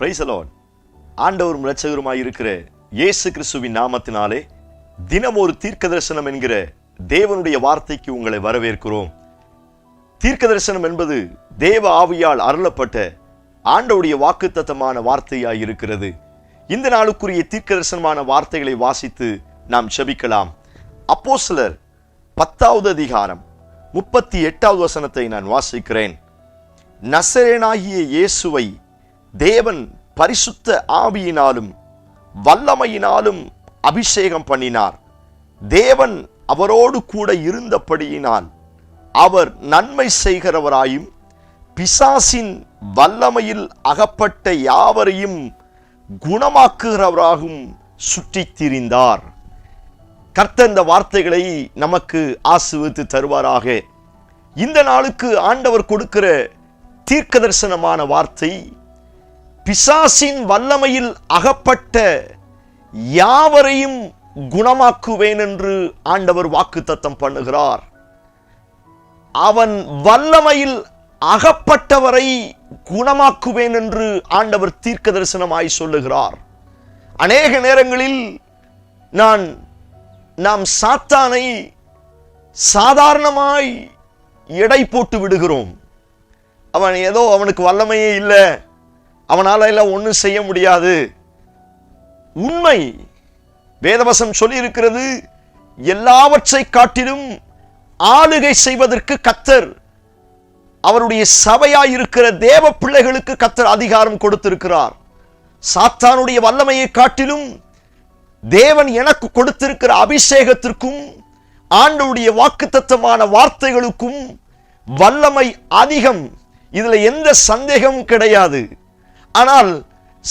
பிரைசலோன் ஆண்டவரும் இரட்சகருமாய் இருக்கிற இயேசு கிறிஸ்துவின் நாமத்தினாலே தினம் ஒரு தீர்க்க தரிசனம் என்கிற தேவனுடைய வார்த்தைக்கு உங்களை வரவேற்கிறோம். தீர்க்க தரிசனம் என்பது தேவ ஆவியால் அருளப்பட்ட ஆண்டவுடைய வாக்குத்தத்தமான வார்த்தையாய் இருக்கிறது. இந்த நாளுக்குரிய தீர்க்க தரிசனமான வார்த்தைகளை வாசித்து நாம் செபிக்கலாம் அப்போ சிலர் பத்தாவது அதிகாரம் முப்பத்தி எட்டாவது வசனத்தை நான் வாசிக்கிறேன். நசரேனாகிய இயேசுவை தேவன் பரிசுத்த ஆவியினாலும் வல்லமையினாலும் அபிஷேகம் பண்ணினார். தேவன் அவரோடு கூட இருந்தபடியினால் அவர் நன்மை செய்கிறவராயும் பிசாசின் வல்லமையில் அகப்பட்ட யாவரையும் குணமாக்குகிறவராகவும் சுற்றித் திரிந்தார். கர்த்தந்த இந்த வார்த்தைகளை நமக்கு ஆசிர்வித்து தருவாராக. இந்த நாளுக்கு ஆண்டவர் கொடுக்கிற தீர்க்க தரிசனமான வார்த்தை பிசாசின் வல்லமையில் அகப்பட்ட யாவரையும் குணமாக்குவேன் என்று ஆண்டவர் வாக்குத்தத்தம் பண்ணுகிறார். அவன் வல்லமையில் அகப்பட்டவரை குணமாக்குவேன் என்று ஆண்டவர் தீர்க்க தரிசனமாய் சொல்லுகிறார். அநேக நேரங்களில் நான் நாம் சாத்தானை சாதாரணமாய் எடை போட்டு விடுகிறோம். அவன் ஏதோ அவனுக்கு வல்லமையே இல்லை. அவனால எல்லாம் ஒன்றும் செய்ய முடியாது. உண்மை வேதவசம் சொல்லி இருக்கிறது எல்லாவற்றை காட்டிலும் ஆளுகை செய்வதற்கு கத்தர் அவருடைய சபையாயிருக்கிற தேவ பிள்ளைகளுக்கு கத்தர் அதிகாரம் கொடுத்திருக்கிறார். சாத்தானுடைய வல்லமையை காட்டிலும் தேவன் எனக்கு கொடுத்திருக்கிற அபிஷேகத்திற்கும் ஆண்டவுடைய வாக்குத்தத்தமான வார்த்தைகளுக்கும் வல்லமை அதிகம். இதுல எந்த சந்தேகமும் கிடையாது. ஆனால்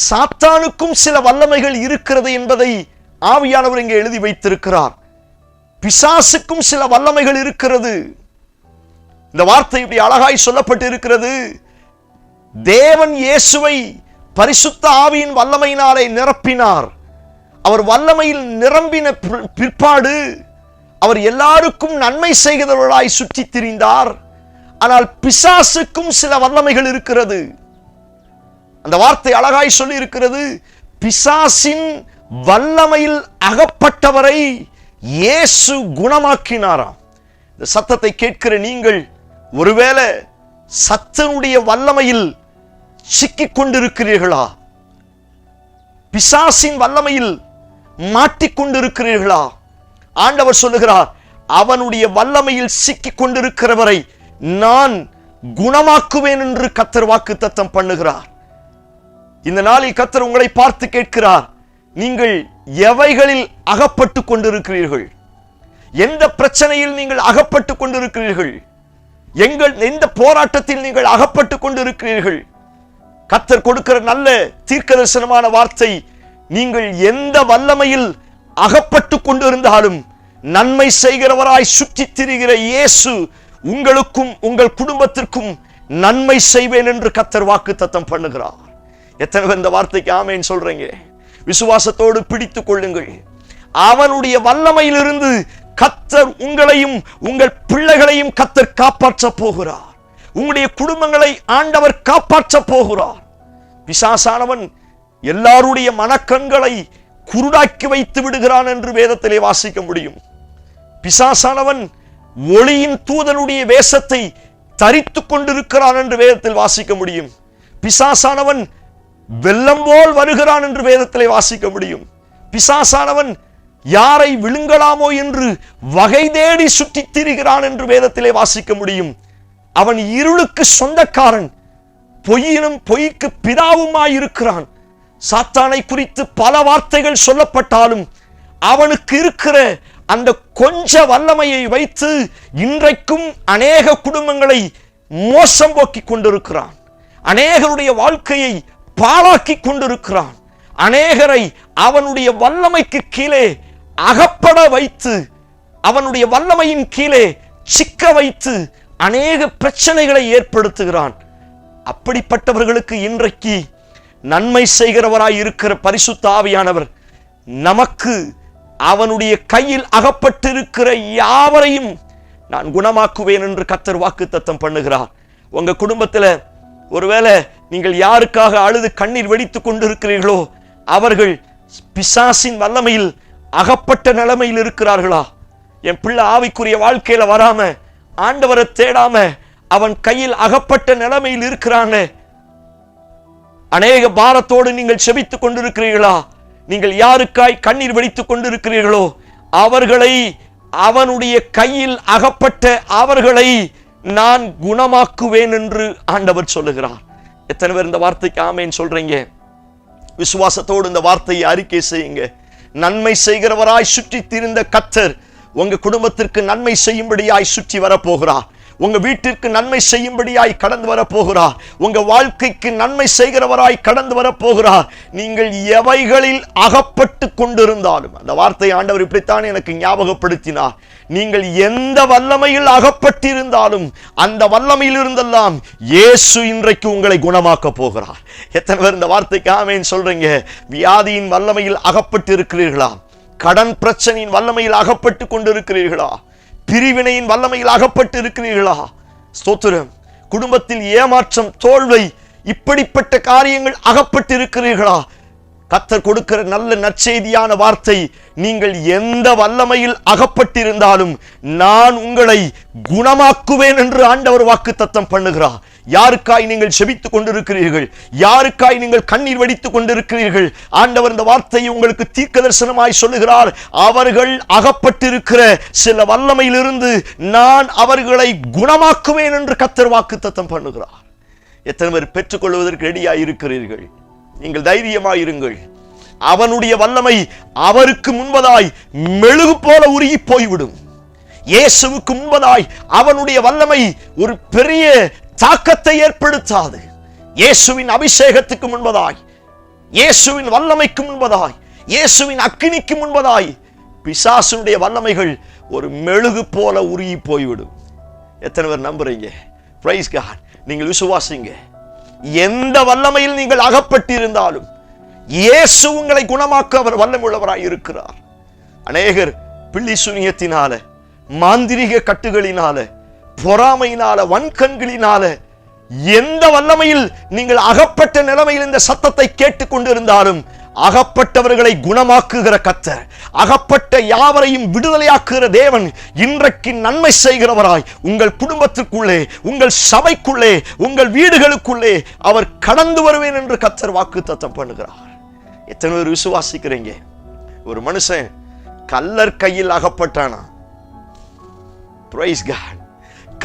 சாத்தானுக்கும் சில வல்லமைகள் இருக்கிறது என்பதை ஆவியானவர் இங்கே எழுதி வைத்திருக்கிறார். பிசாசுக்கும் சில வல்லமைகள் இருக்கிறது. இந்த வார்த்தை இப்படி அழகாய் சொல்லப்பட்டு இருக்கிறது தேவன் இயேசுவை பரிசுத்த ஆவியின் வல்லமையினாலே நிரப்பினார். அவர் வல்லமையில் நிரம்பின பிற்பாடு அவர் எல்லாருக்கும் நன்மை செய்கிறவர்களாய் சுற்றித் திரிந்தார். ஆனால் பிசாசுக்கும் சில வல்லமைகள் இருக்கிறது. அந்த வார்த்தை அழகாய் சொல்லி இருக்கிறது பிசாசின் வல்லமையில் அகப்பட்டவரை இயேசு குணமாக்கினாராம். இந்த சத்தத்தை கேட்கிற நீங்கள் ஒருவேளை சத்தனுடைய வல்லமையில் சிக்கிக் கொண்டிருக்கிறீர்களா? பிசாசின் வல்லமையில் மாட்டிக்கொண்டிருக்கிறீர்களா ஆண்டவர் சொல்லுகிறார் அவனுடைய வல்லமையில் சிக்கிக் கொண்டிருக்கிறவரை நான் குணமாக்குவேன் என்று கத்தர் வாக்கு தத்தம் பண்ணுகிறார். இந்த நாளில் கத்தர் உங்களை பார்த்து கேட்கிறார். நீங்கள் எவைகளில் அகப்பட்டு கொண்டிருக்கிறீர்கள்? எந்த பிரச்சனையில் நீங்கள் அகப்பட்டு கொண்டிருக்கிறீர்கள்? எங்கள் எந்த போராட்டத்தில் நீங்கள் அகப்பட்டு கொண்டிருக்கிறீர்கள்? கத்தர் கொடுக்கிற நல்ல தீர்க்க தரிசனமான வார்த்தை நீங்கள் எந்த வல்லமையில் அகப்பட்டு கொண்டிருந்தாலும் நன்மை செய்கிறவராய் சுற்றித் திரிகிற இயேசு உங்களுக்கும் உங்கள் குடும்பத்திற்கும் நன்மை செய்வேன் என்று கத்தர் வாக்கு தத்தம் பண்ணுகிறார். எத்தனை பேர் இந்த வார்த்தைக்கு ஆமைன்னு சொல்றீங்க? விசுவாசத்தோடு பிடித்துக் கொள்ளுங்கள். அவனுடைய வல்லமையிலிருந்து கத்தர் உங்களையும் உங்கள் பிள்ளைகளையும் கத்தர் காப்பாற்றப் போகிறார். உங்களுடைய குடும்பங்களை ஆண்டவர் காப்பாற்றப் போகிறார். பிசாசானவன் எல்லாருடைய மனக்கண்களை குருடாக்கி வைத்து விடுகிறான் என்று வேதத்திலே வாசிக்க முடியும். பிசாசானவன் ஒளியின் தூதனுடைய வேஷத்தை தரித்துக் கொண்டிருக்கிறான் என்று வேதத்தில் வாசிக்க முடியும். பிசாசானவன் வெள்ளம் போல் வருகிறான் என்று வேதத்திலே வாசிக்க முடியும். பிசாசானவன் யாரை விழுங்கலாமோ என்று வகை தேடி சுற்றி திரிகிறான் என்று வேதத்திலே வாசிக்க முடியும். அவன் இருளுக்கு சொந்தக்காரன் பொய்யினும் பொய்க்கு பிதாவுமாயிருக்கிறான். சாத்தானை குறித்து பல வார்த்தைகள் சொல்லப்பட்டாலும் அவனுக்கு இருக்கிற அந்த கொஞ்ச வல்லமையை வைத்து இன்றைக்கும் அநேக குடும்பங்களை மோசம் போக்கிக் கொண்டிருக்கிறான். அநேகருடைய வாழ்க்கையை பாழாக்கி கொண்டிருக்கிறான். அநேகரை அவனுடைய வல்லமைக்கு கீழே அகப்பட வைத்து அவனுடைய வல்லமையின் கீழே சிக்க வைத்து அநேக பிரச்சனைகளை ஏற்படுத்துகிறான். அப்படிப்பட்டவர்களுக்கு இன்றைக்கு நன்மை செய்கிறவராய் இருக்கிற பரிசுத்த ஆவியானவர் நமக்கு அவனுடைய கையில் அகப்பட்டிருக்கிற யாவரையும் நான் குணமாக்குவேன் என்று கத்தர் வாக்கு தத்தம் பண்ணுகிறார். உங்க குடும்பத்தில் ஒருவேளை நீங்கள் யாருக்காக அழுது கண்ணீர் வெடித்துக் கொண்டிருக்கிறீர்களோ அவர்கள் பிசாசின் வல்லமையில் அகப்பட்ட நிலைமையில் இருக்கிறார்களா? என் பிள்ளை ஆவிக்குரிய வாழ்க்கையில வராம ஆண்டவரை தேடாம அவன் கையில் அகப்பட்ட நிலைமையில் இருக்கிறாங்க அநேக பாரத்தோடு நீங்கள் செபித்துக் கொண்டிருக்கிறீர்களா? நீங்கள் யாருக்காய் கண்ணீர் வெடித்துக் கொண்டிருக்கிறீர்களோ அவர்களை அவனுடைய கையில் அகப்பட்ட அவர்களை நான் குணமாக்குவேன் என்று ஆண்டவர் சொல்லுகிறார். எத்தனை பேர் இந்த வார்த்தைக்கு ஆமேன்னு சொல்றீங்க? விசுவாசத்தோடு இந்த வார்த்தையை அறிக்கை செய்யுங்க. நன்மை செய்கிறவராய் சுற்றி திரிந்த கத்தர் உங்க குடும்பத்திற்கு நன்மை செய்யும்படியாய் சுற்றி வரப்போகிறார். உங்க வீட்டிற்கு நன்மை செய்யும்படியாய் கடந்து வரப்போகிறார். உங்க வாழ்க்கைக்கு நன்மை செய்கிறவராய் கடந்து வரப்போகிறார். நீங்கள் எவைகளில் அகப்பட்டு கொண்டிருந்தாலும் அந்த வார்த்தை ஆண்டவர் இப்படித்தான் எனக்கு ஞாபகப்படுத்தினார். நீங்கள் எந்த வல்லமையில் அகப்பட்டிருந்தாலும் அந்த வல்லமையில் இருந்தெல்லாம் இயேசு இன்றைக்கு உங்களை குணமாக்க போகிறார். எத்தனை பேர் இந்த வார்த்தைக்கு ஆமேன்னு சொல்றீங்க? வியாதியின் வல்லமையில் அகப்பட்டு இருக்கிறீர்களா கடன் பிரச்சனையின் வல்லமையில் அகப்பட்டு கொண்டிருக்கிறீர்களா? பிரிவினையின் வல்லமையில் அகப்பட்டு இருக்கிறீர்களா ஸ்தோத்திரம். குடும்பத்தில் ஏமாற்றம் தோல்வை இப்படிப்பட்ட காரியங்கள் அகப்பட்டு இருக்கிறீர்களா கத்தர் கொடுக்கிற நல்ல நற்செய்தியான வார்த்தை நீங்கள் எந்த வல்லமையில் அகப்பட்டிருந்தாலும் நான் உங்களை குணமாக்குவேன் என்று ஆண்டவர் வாக்கு தத்தம் பண்ணுகிறார். யாருக்காய் நீங்கள் செபித்துக் கொண்டிருக்கிறீர்கள்? யாருக்காய் நீங்கள் கண்ணீர் வடித்துக் கொண்டிருக்கிறீர்கள்? ஆண்டவர் இந்த வார்த்தையை உங்களுக்கு தீர்க்க தரிசனமாய் சொல்லுகிறார். அவர்கள் அகப்பட்டிருக்கிற சில வல்லமையிலிருந்து நான் அவர்களை குணமாக்குவேன் என்று கத்தர் வாக்கு தத்தம் பண்ணுகிறார். எத்தனை பேர் பெற்றுக்கொள்வதற்கு ரெடியாக இருக்கிறீர்கள்? நீங்கள் தைரியமாயிருங்கள் அவனுடைய வல்லமை அவருக்கு முன்பதாய் மெழுகு போல உருகி போய்விடும். இயேசுவுக்கு முன்பதாய் அவனுடைய வல்லமை ஒரு பெரிய தாக்கத்தை ஏற்படுத்தாது. இயேசுவின் அபிஷேகத்துக்கு முன்பதாய் இயேசுவின் வல்லமைக்கு முன்பதாய் இயேசுவின் அக்கினிக்கு முன்பதாய் பிசாசுடைய வல்லமைகள் ஒரு மெழுகு போல உருகி போய்விடும். எத்தனை பேர் நம்புறீங்க? பிரைஸ் காட் நீங்கள் விசுவாசிங்க. எந்த வல்லமையில் நீங்கள் அகப்பட்டிருந்தாலும் இயேசு உங்களை குணமாக்க அவர் வல்லமுள்ளவராய் இருக்கிறார். அநேகர் பிள்ளி சுனியத்தினால மாந்திரிக கட்டுகளினால பொறாமையினால வன்கண்களினால எந்த வல்லமையில் நீங்கள் அகப்பட்ட நிலைமையில் இந்த சத்தத்தை கேட்டுக்கொண்டிருந்தாலும் அகப்பட்டவர்களை குணமாக்குகிற கத்தர் அகப்பட்ட யாவரையும் விடுதலையாக்குகிற தேவன் இன்றைக்கு நன்மை செய்கிறவராய் உங்கள் குடும்பத்திற்குள்ளே உங்கள் சபைக்குள்ளே உங்கள் வீடுகளுக்குள்ளே அவர் கடந்து வருவேன் என்று கத்தர் வாக்கு தத்தம் பண்ணுகிறார். எத்தனை பேர் விசுவாசிக்கிறீங்க? ஒரு மனுஷன் கல்லர் கையில் அகப்பட்டானா? பிரைஸ் காட்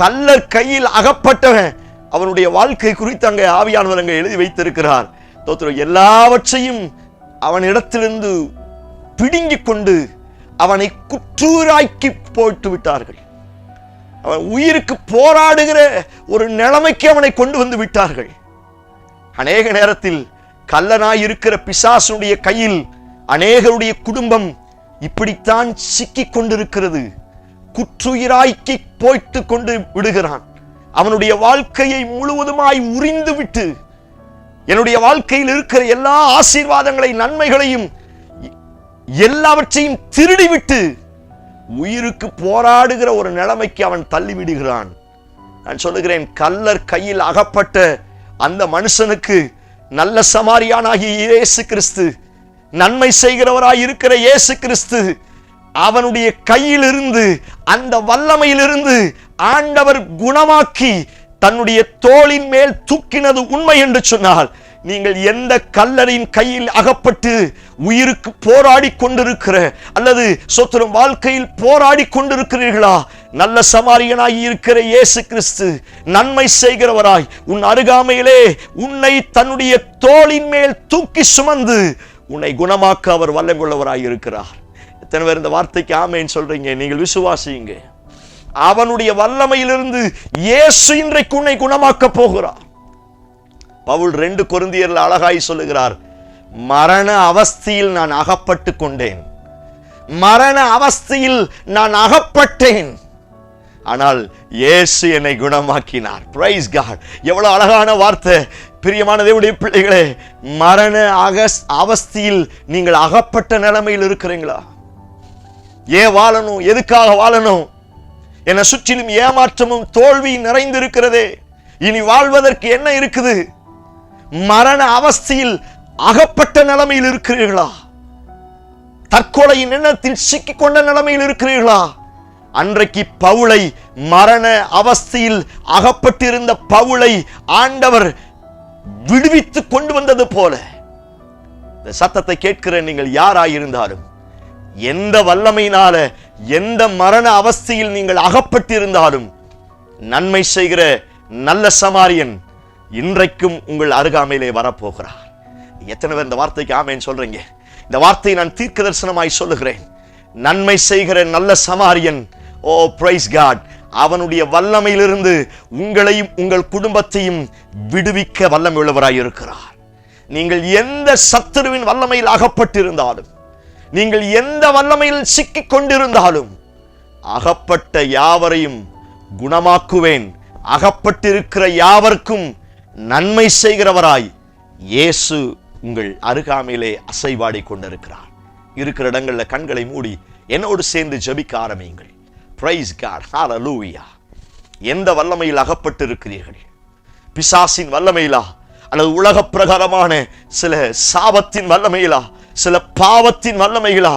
கல்லர் கையில் அகப்பட்டவன் அவனுடைய வாழ்க்கை குறித்து அங்கே ஆவியானவர் அங்கே எழுதி வைத்திருக்கிறார். தோத்திரம் எல்லாவற்றையும் அவனிடத்திலிருந்து பிடுங்கிக் கொண்டு அவனை குற்றூராக்கி போட்டு விட்டார்கள். அவன் உயிருக்கு போராடுகிற ஒரு நிலைமைக்கு அவனை கொண்டு வந்து விட்டார்கள். அநேக நேரத்தில் கல்லனாய் இருக்கிற பிசாசுடைய கையில் அநேகருடைய குடும்பம் இப்படித்தான் சிக்கிக் கொண்டிருக்கிறது. குற்றுயிராய்க்கு போய்த்து கொண்டு விடுகிறான். அவனுடைய வாழ்க்கையை முழுவதுமாய் உறிந்து விட்டு என்னுடைய வாழ்க்கையில் இருக்கிற எல்லா ஆசீர்வாதங்களை நன்மைகளையும் எல்லாவற்றையும் திருடிவிட்டு உயிருக்கு போராடுகிற ஒரு நிலைமைக்கு அவன் தள்ளிவிடுகிறான். நான் சொல்லுகிறேன் கல்லர் கையில் அகப்பட்ட அந்த மனுஷனுக்கு நல்ல சமாரியானாகிய இயேசு கிறிஸ்து நன்மை செய்கிறவராய் இருக்கிற இயேசு கிறிஸ்து அவனுடைய கையிலிருந்து அந்த வல்லமையிலிருந்து ஆண்டவர் குணமாக்கி தன்னுடைய தோளின் மேல் தூக்கினது உண்மை என்று சொன்னால் நீங்கள் எந்த கல்லரின் கையில் அகப்பட்டு உயிருக்கு போராடி கொண்டிருக்கிற அல்லது சொத்துரும் வாழ்க்கையில் போராடி கொண்டிருக்கிறீர்களா? நல்ல சமாரியனாய் இருக்கிற இயேசு கிறிஸ்து நன்மை செய்கிறவராய் உன் அருகாமையிலே உன்னை தன்னுடைய தோளின் மேல் தூக்கி சுமந்து உன்னை குணமாக்க அவர் வல்லமுள்ளவராய் இருக்கிறார். எத்தனை பேர் இந்த வார்த்தைக்கு ஆமைன்னு சொல்றீங்க. நீங்கள் விசுவாசியுங்க. அவனுடைய வல்லமையிலிருந்து இயேசு இன்றைக்கு உன்னை குணமாக்க போகிறார். பவுல் ரெண்டு கொருந்தியர்ல அழகாய் சொல்லுகிறார் மரண அவஸ்தியில் நான் அகப்பட்டு கொண்டேன். மரண அவஸ்தியில் நான் அகப்பட்டேன். ஆனால் இயேசு என்னை குணமாக்கினார். பிரைஸ் காட் எவ்வளவு அழகான வார்த்தை. பிரியமான தேவடைய பிள்ளைகளே மரண அகஸ் அவஸ்தியில் நீங்கள் அகப்பட்ட நிலைமையில் இருக்கிறீங்களா? ஏன் வாழணும்? எதுக்காக வாழணும்? என்னை சுற்றிலும் ஏமாற்றமும் தோல்வியும் நிறைந்திருக்கிறதே. இனி வாழ்வதற்கு என்ன இருக்குது? மரண அவஸ்தையில் அகப்பட்ட நிலைமையில் இருக்கிறீர்களா? தற்கொலையின் எண்ணத்தில் சிக்கிக் கொண்ட நிலைமையில் இருக்கிறீர்களா? அன்றைக்கு பவுளை மரண அவஸ்தையில் அகப்பட்டிருந்த பவுளை ஆண்டவர் விடுவித்து கொண்டு வந்தது போல. இந்த சத்தத்தை கேட்கிற நீங்கள் யாராயிருந்தாலும் எந்த வல்லமையினால எந்த மரண அவஸ்தையில் நீங்கள் அகப்பட்டிருந்தாலும் நன்மை செய்கிற நல்ல சமாரியன் இன்றைக்கும் உங்கள் அருகாமையிலே வரப்போகிறார். எத்தனை பேர் இந்த வார்த்தைக்கு ஆமேன்னு சொல்றீங்க? இந்த வார்த்தையை நான் தீர்க்க தரிசனமாய் சொல்லுகிறேன். நன்மை செய்கிற நல்ல சமாரியன் ஓ பிரைஸ் காட் அவனுடைய வல்லமையிலிருந்து உங்களையும் உங்கள் குடும்பத்தையும் விடுவிக்க வல்லமை உள்ளவராய் இருக்கிறார் நீங்கள் எந்த சத்துருவின் வல்லமையில் அகப்பட்டிருந்தாலும் நீங்கள் எந்த வல்லமையில் சிக்கிக் கொண்டிருந்தாலும் அகப்பட்ட யாவரையும் குணமாக்குவேன். அகப்பட்டிருக்கிற யாவர்க்கும் நன்மை செய்கிறவராய் இயேசு உங்கள் அருகாமையிலே அசைவாடி கொண்டிருக்கிறார். இருக்கிற இடங்கள்ல கண்களை மூடி என்னோடு சேர்ந்து ஜபிக்க ஆரம்பியுங்கள். பிரைஸ் காட் ஹalleluya எந்த வல்லமையில் அகப்பட்டு இருக்கிறீர்கள் பிசாசின் வல்லமையிலா? அல்லது உலக பிரகாரமான சில சாபத்தின் வல்லமையிலா? சில பாவத்தின் வல்லமைகளா?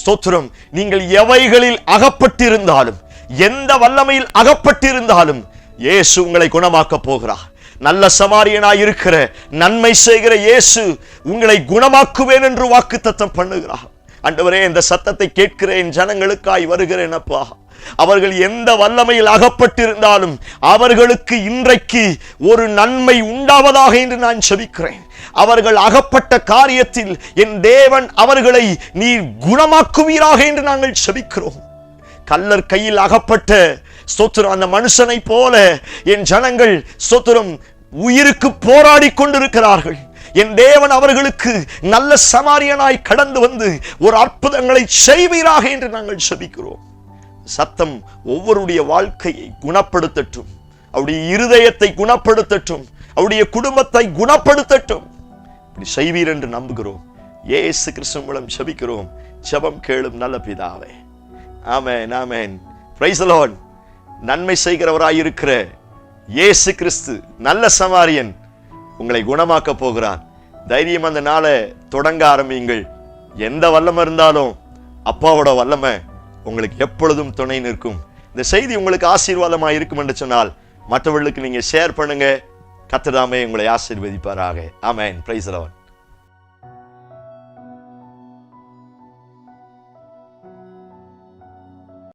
ஸ்தோத்திரம். நீங்கள் எவைகளில் அகப்பட்டிருந்தாலும் எந்த வல்லமையில் அகப்பட்டிருந்தாலும் இயேசு உங்களை குணமாக்க போகிறார். நல்ல சமாரியனாய் இருக்கிற நன்மை செய்கிற இயேசு உங்களை குணமாக்குவேன் என்று வாக்குத்தத்தம் பண்ணுகிறார். அண்டவரே இந்த சத்தத்தை கேட்கிறேன் ஜனங்களுக்காய் வருகிறேன் அப்பா. அவர்கள் எந்த வல்லமையில் அகப்பட்டிருந்தாலும் அவர்களுக்கு இன்றைக்கு ஒரு நன்மை உண்டாவதாக என்று நான் செபிக்கிறேன். அவர்கள் அகப்பட்ட காரியத்தில் என் தேவன் அவர்களை நீர் குணமாக்குவீராக என்று நாங்கள் செபிக்கிறோம். கல்லர் கையில் அகப்பட்ட சொத்துரம் அந்த மனுஷனை போல என் ஜனங்கள் சொத்துரம் உயிருக்கு போராடி கொண்டிருக்கிறார்கள். என் தேவன் அவர்களுக்கு நல்ல சமாரியனாய் கடந்து வந்து ஒரு அற்புதங்களை செய்வீராக என்று நாங்கள் செபிக்கிறோம். சத்தம் ஒவ்வொருடைய வாழ்க்கையை குணப்படுத்தட்டும். அவருடைய இருதயத்தை குணப்படுத்தட்டும். அவருடைய குடும்பத்தை குணப்படுத்தட்டும். நீ செய்வீர் என்று நம்புகிறோம். ஏசு கிறிஸ்து மூலம் செபிக்கிறோம் செபம் கேளும் நல்ல பிதாவே. ஆமேன் ஆமேன். பிரைசலோன் லார்ட் நன்மை செய்கிறவராயிருக்கிற இயேசு கிறிஸ்து நல்ல சமாரியன் உங்களை குணமாக்க போகிறார். தைரியம் அந்த நாளை தொடங்க ஆரம்பியுங்கள். எந்த வல்லமை இருந்தாலும் அப்பாவோட வல்லமை உங்களுக்கு எப்பொழுதும் துணை நிற்கும். இந்த செய்தி உங்களுக்கு ஆசீர்வாதமாக இருக்கும் என்று சொன்னால் மற்றவர்களுக்கு நீங்கள் ஷேர் பண்ணுங்கள் கத்ததாமே உங்களை ஆசீர்வதிப்பாராக ஆமென் பிரைஸ் லார்ட்